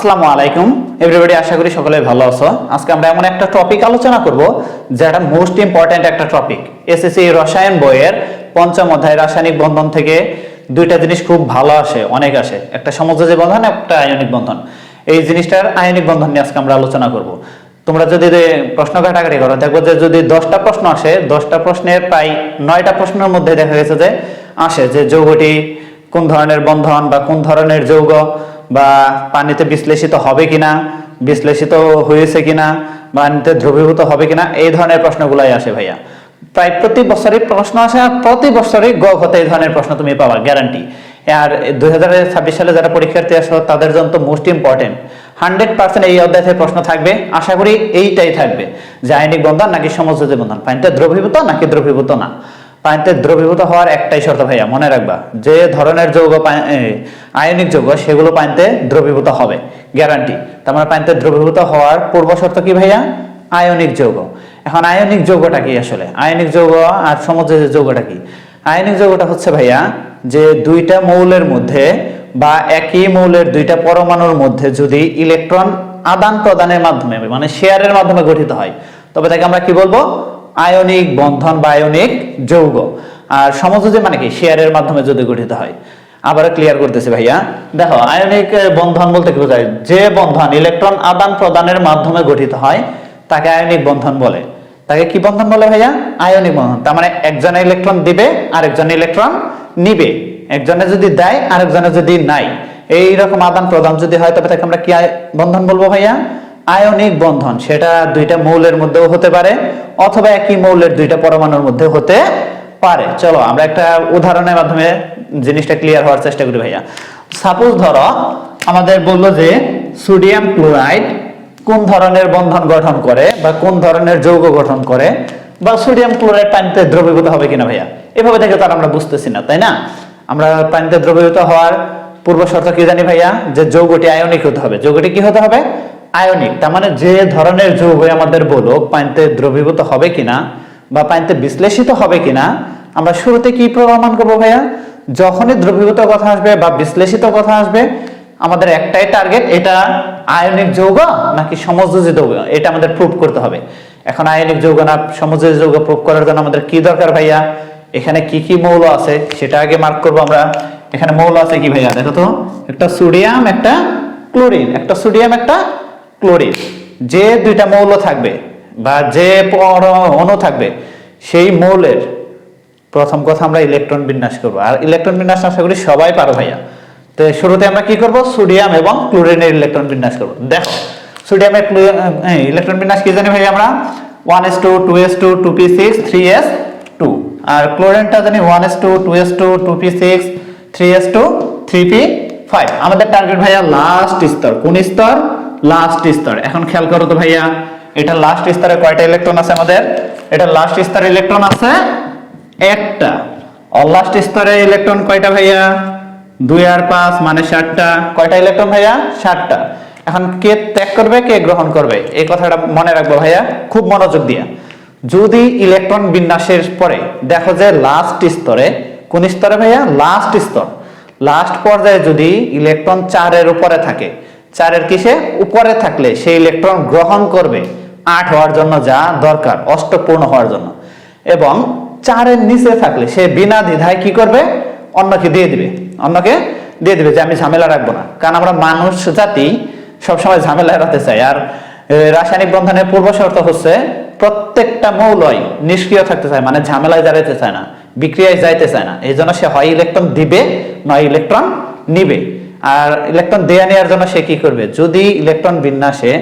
আসসালামু আলাইকুম। এভরিবডি আশা করি সকলে ভালো আছো। আজকে আমরা এমন একটা টপিক আলোচনা করব, যেটা মোস্ট ইম্পর্ট্যান্ট একটা টপিক এসএসসি রসায়ন বইয়ের পঞ্চম অধ্যায় রাসায়নিক বন্ধন থেকে দুইটা জিনিস খুব ভালো আসে, অনেক আসে। একটা সমযোজী বন্ধন, একটা আয়নিক বন্ধন। এই জিনিসটার আয়নিক বন্ধন নিয়ে আজকে আমরা আলোচনা করব। তোমরা যদি প্রশ্ন ঘাটাঘাটি করো, দেখব যে যদি দশটা প্রশ্ন আসে, দশটা প্রশ্নের প্রায় নয়টা প্রশ্নের মধ্যে দেখা গেছে যে আসে যে যৌগটি কোন ধরনের বন্ধন বা কোন ধরনের যৌগ বা পানিতে বিশ্লেষিত হবে কিনা, বিশ্লেষিত হয়েছে কিনা, পানিতে দ্রবীভূত হবে কিনা, এই ধরনের প্রশ্নগুলাই আসে ভাইয়া। প্রায় প্রতি বছরই প্রশ্ন আসে আর প্রতি বছরই গ হতে এই ধরনের প্রশ্ন তুমি পাবা গ্যারান্টি আর দুই হাজার ছাব্বিশ সালে যারা পরীক্ষার্থী আসো, তাদের জন্য তো মোস্ট ইম্পর্টেন্ট হান্ড্রেড পার্সেন্ট এই অধ্যায় প্রশ্ন থাকবে, আশা করি এইটাই থাকবে। যে আয়নিক বন্ধন নাকি সমযোজী বন্ধন, পানিতে দ্রবীভূত নাকি দ্রবীভূত না? পানিতে দ্রবীভূত হওয়ার একটাই শর্ত ভাইয়া, মনে রাখবা, যে ধরনের যৌগ আয়নিক যৌগ, সেগুলো পানিতে দ্রবীভূত হবে গ্যারান্টি তার মানে পানিতে দ্রবীভূত হওয়ার পূর্ব শর্ত কি ভাইয়া? আয়নিক যৌগ। এখন আয়নিক যৌগটা কি আসলে? আয়নিক যৌগ আর সমযোজী যৌগটা কি? আয়নিক যৌগটা হচ্ছে ভাইয়া, যে দুইটা মৌলের মধ্যে বা একই মৌলের দুইটা পরমাণুর মধ্যে যদি ইলেকট্রন আদান প্রদানের মাধ্যমে মানে শেয়ারের মাধ্যমে গঠিত হয়, তবে তাকে আমরা কি বলব? আয়নিক বন্ধন বা আয়নিক যৌগ। আর সমযোজী মানে কি? শেয়ারের মাধ্যমে যদি গঠিত হয়। আবার ক্লিয়ার করতেছি ভাইয়া। দেখো, আয়নিক বন্ধন বলতে কি বোঝায়? যে বন্ধন ইলেকট্রন আদান প্রদানের মাধ্যমে গঠিত হয়, তাকে আয়নিক বন্ধন বলে। তাকে কি বন্ধন বলে ভাইয়া? আয়নিক বন্ধন। তার মানে একজনে ইলেকট্রন দিবে, আরেকজন ইলেকট্রন নিবে। একজনে যদি দেয়, আরেকজনে যদি নাই। এই রকম আদান প্রদান যদি হয়, তবে তাকে আমরা কি বন্ধন বলব ভাইয়া? আয়নিক বন্ধন। সেটা দুইটা মৌলের মধ্যেও হতে পারে। অথবা একই মৌলের দুইটা পরমাণুর মধ্যে হতে পারে। চলো, আমরা একটা উদাহরণের মাধ্যমে জিনিসটা ক্লিয়ার হওয়ার চেষ্টা করি ভাইয়া। সাপোজ ধরো, আমাদের বলল যে সোডিয়াম ক্লোরাইড কোন ধরনের বন্ধন গঠন করে বা কোন ধরনের যৌগ গঠন করে বা সোডিয়াম ক্লোরাইড পানিতে দ্রবীভূত হবে কিনা ভাইয়া? এভাবে দেখে তো আমরা বুঝতেছি না, তাই না? আমরা পানিতে দ্রবীভূত হওয়ার পূর্ব শর্ত কি জানি ভাইয়া? যে যৌগটি আয়নিক হতে হবে। যৌগটি কি হতে হবে? আয়নিক, তার মানে যে ধরনের যৌগ আমাদের বলো পানিতে দ্রবীভূত হবে কিনা বা পানিতে বিশ্লেষিত হবে কিনা, আমরা শুরুতে কি প্রমাণ করব ভাইয়া? যখনই দ্রবীভূত কথা আসবে বা বিশ্লেষিত কথা আসবে, আমাদের একটাই টার্গেট এটা আয়নিক যৌগ নাকি সমযোজী যৌগ? এটা আমাদের প্রুভ করতে হবে। এখন আয়নিক যৌগ না সমযোজী যৌগ প্রুভ করার জন্য আমাদের কি দরকার ভাইয়া? এখানে কি কি মৌল আছে, সেটা আগে মার্ক করব আমরা। এখানে মৌল আছে কি ভাইয়া? দেখো তো, একটা সোডিয়াম একটা ক্লোরিন একটা সোডিয়াম একটা ক্লোরিন, যে দুইটা মৌল থাকবে বা যে অণু থাকবে, সেই মৌলের প্রথম কথা আমরা ইলেকট্রন বিন্যাস করব। আর ইলেকট্রন বিন্যাস আশা করি সবাই পারো ভাইয়া। তো শুরুতে আমরা কি করব? সোডিয়াম এবং ক্লোরিনের ইলেকট্রন বিন্যাস করব। দেখো, সোডিয়ামের ইলেকট্রন বিন্যাস কি জানি ভাই আমরা? One S two two S two two P six, three S two. আর ক্লোরিনটা জানি one S two two S two two P six, three S two, three P five. আমাদের টার্গেট ভাইয়া লাস্ট স্তর। কোন স্তর? লাস্ট স্তর এখন খেয়াল করো তো ভাইয়া, এটা লাস্ট স্তরে কয়টা ইলেকট্রন আছে আমাদের? এটা লাস্ট স্তরে ইলেকট্রন আছে একটা। অলাস্ট স্তরে ইলেকট্রন কয়টা ভাইয়া? দুই আর পাঁচ মানে ষাটটা। কয়টা ইলেকট্রন ভাইয়া? ষাটটা। এখন কে ত্যাগ করবে, কে গ্রহণ করবে? এই কথাটা মনে রাখব ভাইয়া, খুব মনোযোগ দিয়া। যদি ইলেকট্রন বিন্যাসের পরে দেখো যে লাস্ট স্তরে কোন স্তরে ভাইয়া? লাস্ট স্তর লাস্ট পর্যায়ে যদি ইলেকট্রন চারের উপরে থাকে চারের কিসে? উপরে থাকলে সেই ইলেকট্রন গ্রহণ করবে আট হওয়ার জন্য যা দরকার, অষ্টপূর্ণ হওয়ার জন্য। এবং চারের নিচে থাকলে সে বিনা দ্বিধায় কি করবে? অন্যকে দিয়ে দিবে। অন্যকে দিয়ে দিবে, যে আমি ঝামেলা রাখব না। কারণ আমরা মানুষ, জাতি, সবসময় ঝামেলা এড়াতে চাই। আর রাসায়নিক বন্ধনের পূর্ব শর্ত হচ্ছে প্রত্যেকটা মৌলই নিষ্ক্রিয় থাকতে চায় মানে ঝামেলায় দাঁড়াতে চায় না, বিক্রিয়ায় যাইতে চায় না। এই জন্য সে হয় ইলেকট্রন দিবে, নয় ইলেকট্রন নিবে। আর ইলেকট্রন দেয়া নেওয়ার জন্য সে কি করবে? যদি ইলেকট্রন বিন্যাসে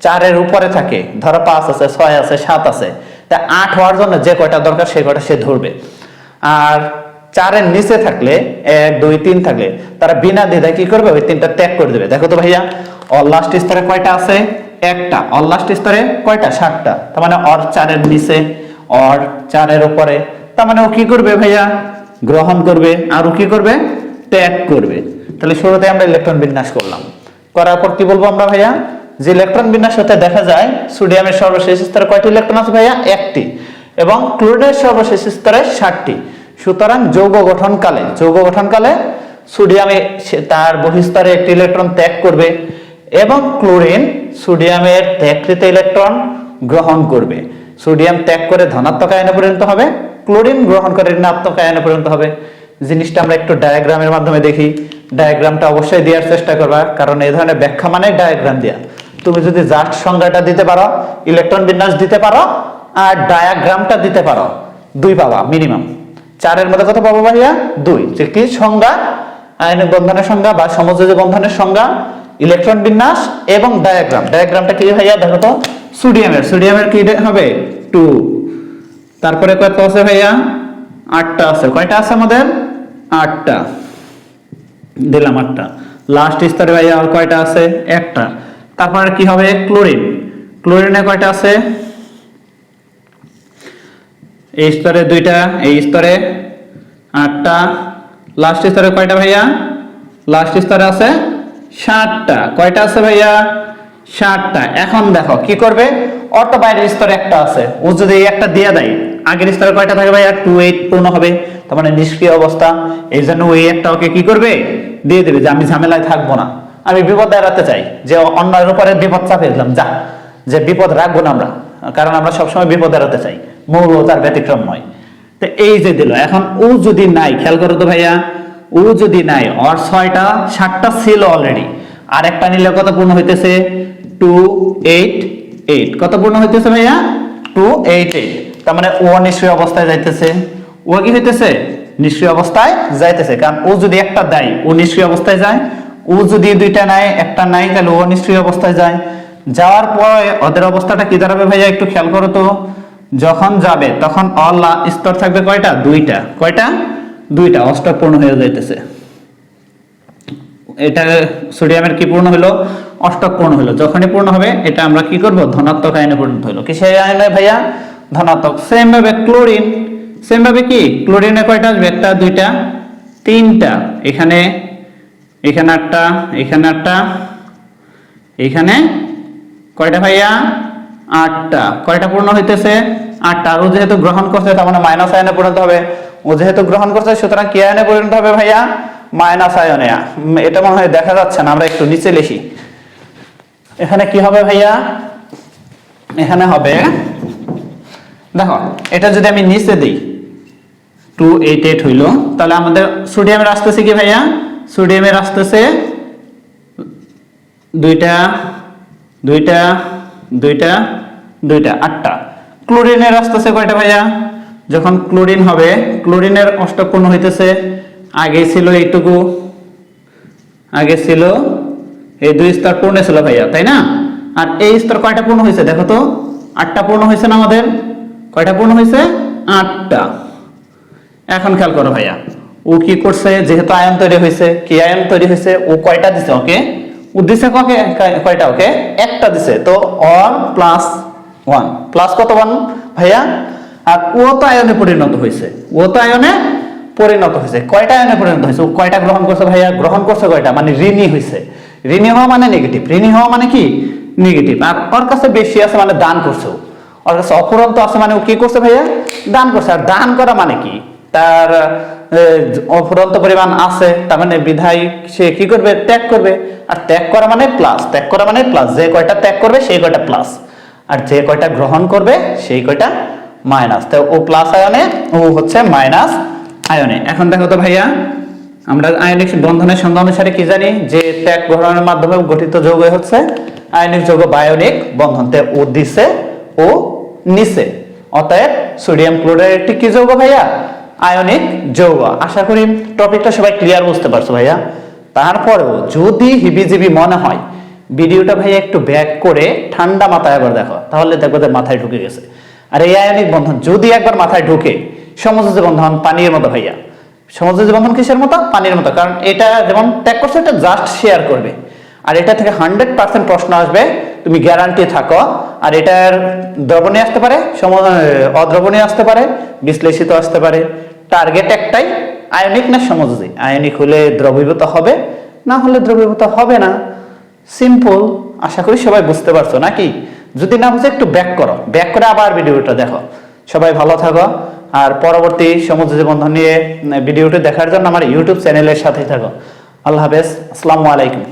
চারের উপরে থাকে, ধরো পাঁচ আছে, ছয় আছে, সাত আছে, তা আট হওয়ার জন্য যে কয়টা দরকার, সে কয়টা সে ধরবে। আর চারের নিচে থাকলে এক, দুই, তিন থাকলে, তারা বিনা দ্বিধায় কি করবে? ওই তিনটা ত্যাগ করে দেবে। দেখো তো ভাইয়া অল্লাস্ট স্তরে কয়টা আছে? একটা। অল্লাস্ট স্তরে কয়টা? সাতটা। তার মানে অর চারের নিচে অর চারের উপরে। তার মানে ও কি করবে ভাইয়া? গ্রহণ করবে। আর ও কি করবে? ত্যাগ করবে। তাহলে শুরুতে আমরা ইলেকট্রন বিন্যাস করলাম। করার পর কি বলব আমরা ভাইয়া? যে ইলেকট্রন বিন্যাস হতে দেখা যায়, সোডিয়ামের সর্বশেষ স্তরে কয়টি ইলেকট্রন আছে ভাইয়া? একটি। এবং ক্লোরিনের সর্বশেষ স্তরে ষাটটি। সুতরাং যৌগ গঠনকালে যৌগ গঠনকালে সোডিয়ামে তার বহিস্তরে একটি ইলেকট্রন ত্যাগ করবে এবং ক্লোরিন সোডিয়ামের ত্যাগকৃত ইলেকট্রন গ্রহণ করবে। সোডিয়াম ত্যাগ করে ধনাত্মক আয়নে পরিণত হবে, ক্লোরিন গ্রহণ করে ঋণাত্মক আয়নে পরিণত হবে। জিনিসটা আমরা একটু ডায়াগ্রামের মাধ্যমে দেখি। ডায়াগ্রামটা অবশ্যই দেওয়ার চেষ্টা করবা, কারণ এই ধরনের ব্যাখ্যা মানে ডায়াগ্রাম দেওয়া তুমি যদি জাস্ট সংজ্ঞাটা দিতে পারো ইলেকট্রন বিন্যাস দিতে পারো, আর ডায়াগ্রামটা দিতে পারো, দুই পাবা মিনিমাম চারের মধ্যে কত পাবো ভাইয়া? দুই। যে কি সংজ্ঞা? আয়নিক বন্ধনের সংজ্ঞা বা সমযোজী বন্ধনের সংজ্ঞা ইলেকট্রন বিন্যাস এবং ডায়াগ্রাম ডায়াগ্রামটা কি ভাইয়া? দেখো তো সোডিয়ামের সোডিয়ামের কি হবে? টু তারপরে কত আছে ভাইয়া? আটটা আছে। কয়টা আছে আমাদের? আটটা। দিলাম আটটা। লাস্ট স্তরে ভাইয়া আর কয়টা আছে? একটা। তারপরে কি হবে? ক্লোরিন ক্লোরিনে কয়টা আছে? এই স্তরে দুইটা, এই স্তরে আটটা। লাস্ট স্তরে কয়টা ভাইয়া? লাস্ট স্তরে আছে ষাটটা কয়টা আছে ভাইয়া? ষাটটা এখন দেখো, কি করবে? অটো বাইরের স্তরে একটা আছে। ও যদি একটা দিয়ে দেয়, আগের স্তরে কয়টা থাকে ভাইয়া? টু এইট পূর্ণ হবে। তার মানে নিষ্ক্রিয় অবস্থা, এই জন্য ওই একটা ওকে কি করবে? দিয়ে দেবে যে আমি ঝামেলায় থাকব না। আমি বিপদ এড়াতে চাই। যে অন্যের উপরে বিপদ চাপিয়ে দিলাম, যা। যে বিপদ রাখব না আমরা, কারণ আমরা সবসময় বিপদ এড়াতে চাই। মৌল তার ব্যতিক্রম নয়। তো এই যে দিল, এখন ও যদি নাই, খেয়াল করো তো ভাইয়া, ও যদি নাই, ওর ছয়টা, সাতটা ছিল অলরেডি আর একটা নিলে কত পূর্ণ হইতেছে? টু এইট এইট কত পূর্ণ হইতেছে ভাইয়া? টু এইট এইট তার মানে ও নিষ্ক্রিয় অবস্থায় যাইতেছে। ও কি হইতেছে? নিষ্ক্রিয় অবস্থায় যাইতেছে। কারণ ও যদি একটা দেয়, ও নিষ্ক্রিয় অবস্থায় যায়। ও যদি দুইটা নেয়, একটা নাই, তাহলে ও নিষ্ক্রিয় অবস্থায় যায়। যাওয়ার পরে ওদের অবস্থাটা কি দাঁড়াবে ভাইয়া? একটু খেয়াল করো তো। যখন যাবে, তখন অল স্তর থাকবে কয়টা? দুইটা। কয়টা? দুইটা। অষ্টক পূর্ণ হয়ে যাইতেছে। এটা সোডিয়ামের কি পূর্ণ হলো? অষ্টক পূর্ণ হলো। যখনই পূর্ণ হবে, এটা আমরা কি করব? ধনাত্মক আয়নে পরিণত হলো। কিসের আয়নে ভাইয়া? ধনাত্মক। সেম ভাবে ক্লোরিন সেম ভাবে কি? ক্লোরিনে কয়টা আসবে? একটা, দুইটা, তিনটা। এখানে এখানে একটা এখানে একটা, এখানে কয়টা ভাইয়া? আটটা। কয়টা পূর্ণ হইতেছে? আটটা। আর ও যেহেতু গ্রহণ করছে, তার মানে মাইনাস আয়নে পরিণত হবে। ও যেহেতু গ্রহণ করছে, সুতরাং কি আয়নে পরিণত হবে ভাইয়া? মাইনাস আয়নে এটা মনে হয় দেখা যাচ্ছে না, আমরা একটু নিচে লিখি। এখানে কি হবে ভাইয়া? এখানে হবে, দেখো, এটা যদি আমি নিচে দিই টু এইট এইট হইল। তাহলে আমাদের সোডিয়ামের আসতেছে কি ভাইয়া? সোডিয়ামের আসতেছে দুইটা দুইটা দুইটা দুইটা, আটটা। ক্লোরিনের আসতেছে কয়টা ভাইয়া? যখন ক্লোরিন হবে ক্লোরিনের অষ্টক পূর্ণ হইতেছে। আগে ছিল এইটুকু, আগে ছিল এই দুই স্তর পূর্ণ ছিল ভাইয়া, তাই না? আর এই স্তর কয়টা পূর্ণ হয়েছে দেখো তো? আটটা পূর্ণ হয়েছে না আমাদের? কয়টা পূর্ণ হয়েছে আটটা। এখন খেয়াল করো ভাইয়া। ও কি করছে? যেহেতু আয়ন তৈরি হয়েছে, কি আয়ন তৈরি হয়েছে? ও কয়টা দিছে, ওকে? ও দিছে ককে? কয়টা, ওকে? একটা দিছে। তো অন প্লাস ওয়ান প্লাস কত ওয়ান ভাইয়া? আর ও তো আয়নে পরিণত হয়েছে। ও তো আয়নে পরিণত হয়েছে। কয়টা আয়নে পরিণত হয়েছে? ও কয়টা গ্রহণ করছে, ভাইয়া? গ্রহণ করছে কয়টা? মানে ঋণী হয়েছে। ঋণী হওয়া মানে নেগেটিভ ঋণী হওয়া মানে কি? নেগেটিভ আর ওর কাছে বেশি আছে মানে দান করছে। ওর কাছে অফুরন্ত আছে মানে ও কি করছে, ভাইয়া? দান করছে। আর দান করা মানে কি? তার অফুরন্ত পরিমাণ আছে, তার মানে বিধায় সে কি করবে? ত্যাগ করবে। আর ত্যাগ করা মানে প্লাস ত্যাগ করা মানে প্লাস যে কয়টা ত্যাগ করবে, সেই কয়টা প্লাস আর যে কয়টা গ্রহণ করবে, সেই কয়টা মাইনাস তো ও প্লাস আয়নে, ও হচ্ছে মাইনাস আয়নে। এখন দেখো তো ভাইয়া, আমরা আয়নিক বন্ধনের সংজ্ঞা অনুসারে কি জানি? যে ত্যাগ গ্রহণের মাধ্যমে গঠিত যৌগ হচ্ছে আয়নিক যৌগ বায়োনিক বন্ধন। তে ও দিছে, ও নিছে। অতএব সোডিয়াম ক্লোরাইড কি যৌগ ভাইয়া? আয়নিক যৌগ। আশা করি টপিকটা সবাই ক্লিয়ার বুঝতে পারছ ভাইয়া। তারপরেও যদি হিবিজিবি মনে হয়, ভিডিওটা ভাইয়া একটু ব্যাক করে ঠান্ডা মাথায় একবার দেখো, তাহলে দেখব যে মাথায় ঢুকে গেছে। আর এই আয়নিক বন্ধন যদি একবার মাথায় ঢুকে, সমযোজী বন্ধন পানির মতো ভাইয়া। সমযোজী বন্ধন কিসের মতো? পানির মতো। কারণ এটা যেমন ত্যাগ করছে, এটা জাস্ট শেয়ার করবে। আর এটা থেকে হান্ড্রেড পার্সেন্ট প্রশ্ন আসবে তুমি গ্যারান্টি থাকো। আর এটার দ্রবণীয় আসতে পারে অদ্রবণীয় আসতে পারে, বিশ্লেষিত আসতে পারে। টার্গেট একটাই আয়নিক না সমযোজী? আয়নিক হলে দ্রবীভূত হবে, না হলে দ্রবীভূত হবে না। সিম্পল আশা করি সবাই বুঝতে পারছ, নাকি? যদি না বুঝে একটু ব্যাক করো। ব্যাক করে আবার ভিডিওটা দেখো। সবাই ভালো থাকো। আর পরবর্তী সমুদ্র বন্ধন নিয়ে ভিডিওটি দেখার জন্য আমার ইউটিউব চ্যানেলের সাথেই থাকো। আল্লাহ হাফেজ। আসসালামু আলাইকুম।